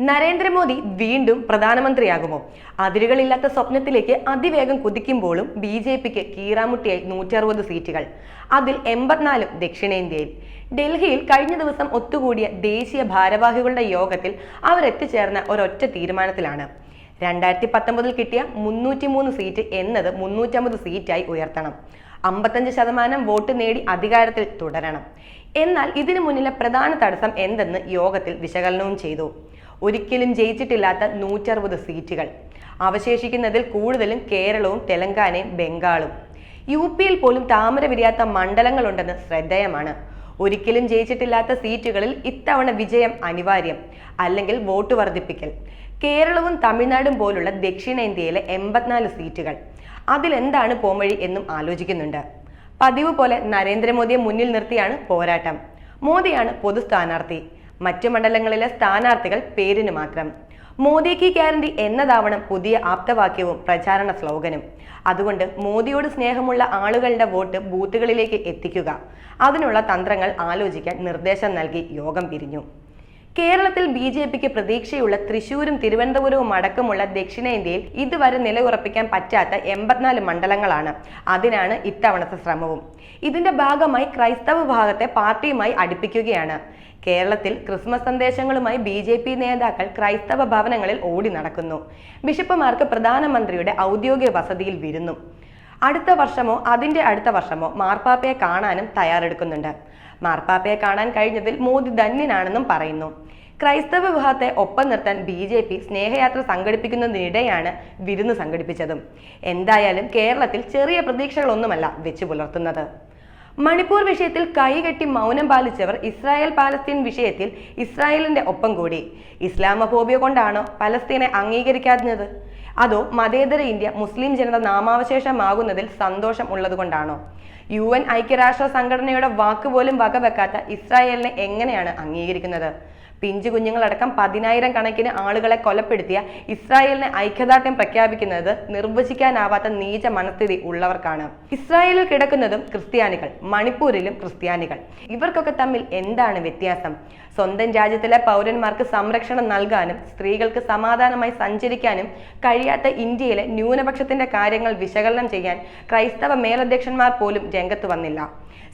നരേന്ദ്രമോദി വീണ്ടും പ്രധാനമന്ത്രിയാകുമോ? അതിരുകളില്ലാത്ത സ്വപ്നത്തിലേക്ക് അതിവേഗം കുതിക്കുമ്പോഴും ബി ജെ പിക്ക് കീറാമുട്ടിയായി നൂറ്ററുപത് സീറ്റുകൾ. അതിൽ എൺപത്തിനാലും ദക്ഷിണേന്ത്യയിൽ. ഡൽഹിയിൽ കഴിഞ്ഞ ദിവസം ഒത്തുകൂടിയ ദേശീയ ഭാരവാഹികളുടെ യോഗത്തിൽ അവരെത്തിച്ചേർന്ന ഒരൊറ്റ തീരുമാനത്തിലാണ്. രണ്ടായിരത്തി പത്തൊമ്പതിൽ കിട്ടിയ മുന്നൂറ്റി മൂന്ന് സീറ്റ് എന്നത് മുന്നൂറ്റമ്പത് സീറ്റായി ഉയർത്തണം. അമ്പത്തഞ്ച് ശതമാനം വോട്ട് നേടി അധികാരത്തിൽ തുടരണം. എന്നാൽ ഇതിനു മുന്നിലെ പ്രധാന തടസ്സം എന്തെന്ന് യോഗത്തിൽ വിശകലനവും ചെയ്തു. ഒരിക്കലും ജയിച്ചിട്ടില്ലാത്ത നൂറ്ററുപത് സീറ്റുകൾ. അവശേഷിക്കുന്നതിൽ കൂടുതലും കേരളവും തെലങ്കാനയും ബംഗാളും. യു പിയിൽ പോലും താമര വിരിയാത്ത മണ്ഡലങ്ങളുണ്ടെന്ന് ശ്രദ്ധേയമാണ്. ഒരിക്കലും ജയിച്ചിട്ടില്ലാത്ത സീറ്റുകളിൽ ഇത്തവണ വിജയം അനിവാര്യം അല്ലെങ്കിൽ വോട്ട് വർദ്ധിപ്പിക്കൽ. കേരളവും തമിഴ്നാടും പോലുള്ള ദക്ഷിണേന്ത്യയിലെ എൺപത്തിനാല് സീറ്റുകൾ. അതിലെന്താണ് പോംവഴി എന്നും ആലോചിക്കുന്നുണ്ട്. പതിവ് പോലെ നരേന്ദ്രമോദിയെ മുന്നിൽ നിർത്തിയാണ് പോരാട്ടം. മോദിയാണ് പൊതു സ്ഥാനാർത്ഥി. മറ്റു മണ്ഡലങ്ങളിലെ സ്ഥാനാർത്ഥികൾ പേരിന് മാത്രം. മോദി കി ഗ്യാരണ്ടി എന്നതാവണം പുതിയ ആപ്തവാക്യവും പ്രചാരണ സ്ലോഗനും. അതുകൊണ്ട് മോദിയോട് സ്നേഹമുള്ള ആളുകളുടെ വോട്ട് ബൂത്തുകളിലേക്ക് എത്തിക്കുക. അതിനുള്ള തന്ത്രങ്ങൾ ആലോചിക്കാൻ നിർദ്ദേശം നൽകി യോഗം പിരിഞ്ഞു. കേരളത്തിൽ ബി ജെ പിക്ക് പ്രതീക്ഷയുള്ള തൃശൂരും തിരുവനന്തപുരവും അടക്കമുള്ള ദക്ഷിണേന്ത്യയിൽ ഇതുവരെ നിലയുറപ്പിക്കാൻ പറ്റാത്ത എൺപത്തിനാല് മണ്ഡലങ്ങളാണ്. അതിനാണ് ഇത്തവണത്തെ ശ്രമവും. ഇതിന്റെ ഭാഗമായി ക്രൈസ്തവ വിഭാഗത്തെ പാർട്ടിയുമായി അടുപ്പിക്കുകയാണ്. കേരളത്തിൽ ക്രിസ്മസ് സന്ദേശങ്ങളുമായി ബി ജെ പി നേതാക്കൾ ക്രൈസ്തവ ഭവനങ്ങളിൽ ഓടി നടക്കുന്നു. ബിഷപ്പുമാർക്ക് പ്രധാനമന്ത്രിയുടെ ഔദ്യോഗിക വസതിയിൽ വിരുന്നു. അടുത്ത വർഷമോ അതിന്റെ അടുത്ത വർഷമോ മാർപ്പാപ്പയെ കാണാനും തയ്യാറെടുക്കുന്നുണ്ട്. മാർപ്പാപ്പയെ കാണാൻ കഴിഞ്ഞതിൽ മോദി ധന്യനാണെന്നും പറയുന്നു. ക്രൈസ്തവ വിഭാഗത്തെ ഒപ്പം നിർത്താൻ ബി ജെ പി സ്നേഹയാത്ര സംഘടിപ്പിക്കുന്നതിനിടെയാണ് വിരുന്ന് സംഘടിപ്പിച്ചതും. എന്തായാലും കേരളത്തിൽ ചെറിയ പ്രതീക്ഷകളൊന്നുമല്ല വെച്ചു പുലർത്തുന്നത് മണിപ്പൂർ വിഷയത്തിൽ കൈകെട്ടി മൗനം പാലിച്ചവർ ഇസ്രായേൽ പാലസ്തീൻ വിഷയത്തിൽ ഇസ്രായേലിന്റെ ഒപ്പം കൂടി. ഇസ്ലാമഫോബിയ കൊണ്ടാണോ പലസ്തീനെ അംഗീകരിക്കാതിരുന്നത്? അതോ മതേതര ഇന്ത്യ മുസ്ലിം ജനത നാമാവശേഷമാകുന്നതിൽ സന്തോഷം ഉള്ളതുകൊണ്ടാണോ? യു എൻ ഐക്യരാഷ്ട്ര സംഘടനയുടെ വാക്കുപോലും വകവെക്കാത്ത ഇസ്രായേലിനെ എങ്ങനെയാണ് അംഗീകരിക്കുന്നത്? പിഞ്ചു കുഞ്ഞുങ്ങളടക്കം പതിനായിരം കണക്കിന് ആളുകളെ കൊലപ്പെടുത്തിയ ഇസ്രായേലിനെ ഐക്യദാർഢ്യം പ്രഖ്യാപിക്കുന്നത് നിർവചിക്കാനാവാത്ത നീച മനസ്ഥിതി ഉള്ളവർക്കാണ്. ഇസ്രായേലിൽ കിടക്കുന്നതും ക്രിസ്ത്യാനികൾ. മണിപ്പൂരിലും ക്രിസ്ത്യാനികൾ. ഇവർക്കൊക്കെ തമ്മിൽ എന്താണ് വ്യത്യാസം? സ്വന്തം രാജ്യത്തിലെ പൗരന്മാർക്ക് സംരക്ഷണം നൽകാനും സ്ത്രീകൾക്ക് സമാധാനമായി സഞ്ചരിക്കാനും കഴിയാത്ത ഇന്ത്യയിലെ ന്യൂനപക്ഷത്തിന്റെ കാര്യങ്ങൾ വിശകലനം ചെയ്യാൻ ക്രൈസ്തവ മേലധ്യക്ഷന്മാർ പോലും രംഗത്ത് വന്നില്ല.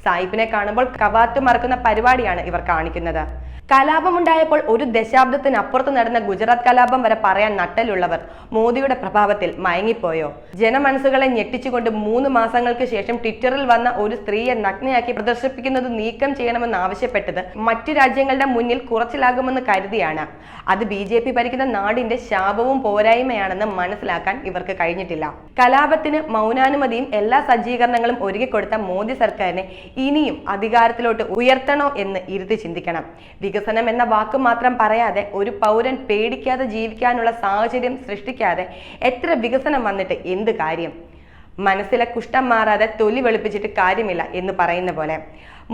സായിപ്പിനെ കാണുമ്പോൾ കവാത്ത് മറക്കുന്ന പരിപാടിയാണ് ഇവർ കാണിക്കുന്നത്. കലാപമുണ്ടായപ്പോൾ ഒരു ദശാബ്ദത്തിനപ്പുറത്ത് നടന്ന ഗുജറാത്ത് കലാപം വരെ പറയാൻ നട്ടലുള്ളവർ മോദിയുടെ പ്രഭാവത്തിൽ മയങ്ങിപ്പോയോ? ജനമനസ്സുകളെ ഞെട്ടിച്ചുകൊണ്ട് മൂന്ന് മാസങ്ങൾക്ക് ശേഷം ട്വിറ്ററിൽ വന്ന ഒരു സ്ത്രീയെ നഗ്നയാക്കി പ്രദർശിപ്പിക്കുന്നത് നീക്കം ചെയ്യണമെന്ന് ആവശ്യപ്പെട്ടത് മറ്റു രാജ്യങ്ങളുടെ മുന്നിൽ കുറച്ചിലാകുമെന്ന് കരുതിയാണ്. അത് ബി ജെ പി ഭരിക്കുന്ന നാടിന്റെ ശാപവും പോരായ്മയാണെന്ന് മനസ്സിലാക്കാൻ ഇവർക്ക് കഴിഞ്ഞിട്ടില്ല. കലാപത്തിന് മൗനാനുമതിയും എല്ലാ സജ്ജീകരണങ്ങളും ഒരുക്കിക്കൊടുത്ത മോദി സർക്കാരിനെ ഇനിയും അധികാരത്തിലോട്ട് ഉയർത്തണോ എന്ന് ഇരുത്തി ചിന്തിക്കണം. വികസനം എന്ന വാക്ക് മാത്രം പറയാതെ ഒരു പൗരൻ പേടിക്കാതെ ജീവിക്കാനുള്ള സാഹചര്യം സൃഷ്ടിക്കാതെ എത്ര വികസനം വന്നിട്ട് എന്ത് കാര്യം? മനസ്സിലെ കുഷ്ഠം മാറാതെ തൊലി വെളുപ്പിച്ചിട്ട് കാര്യമില്ല എന്ന് പറയുന്ന പോലെ.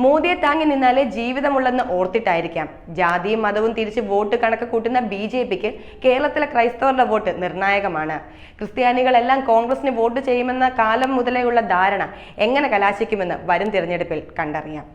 മോദിയെ താങ്ങി നിന്നാലേ ജീവിതമുള്ളെന്ന് ഓർത്തിട്ടായിരിക്കാം. ജാതിയും മതവും തിരിച്ച് വോട്ട് കണക്ക് കൂട്ടുന്ന ബി ജെ പിക്ക് കേരളത്തിലെ ക്രൈസ്തവരുടെ വോട്ട് നിർണായകമാണ്. ക്രിസ്ത്യാനികളെല്ലാം കോൺഗ്രസിന് വോട്ട് ചെയ്യുമെന്ന കാലം മുതലേയുള്ള ധാരണ എങ്ങനെ കലാശിക്കുമെന്ന് വരും തിരഞ്ഞെടുപ്പിൽ കണ്ടറിയാം.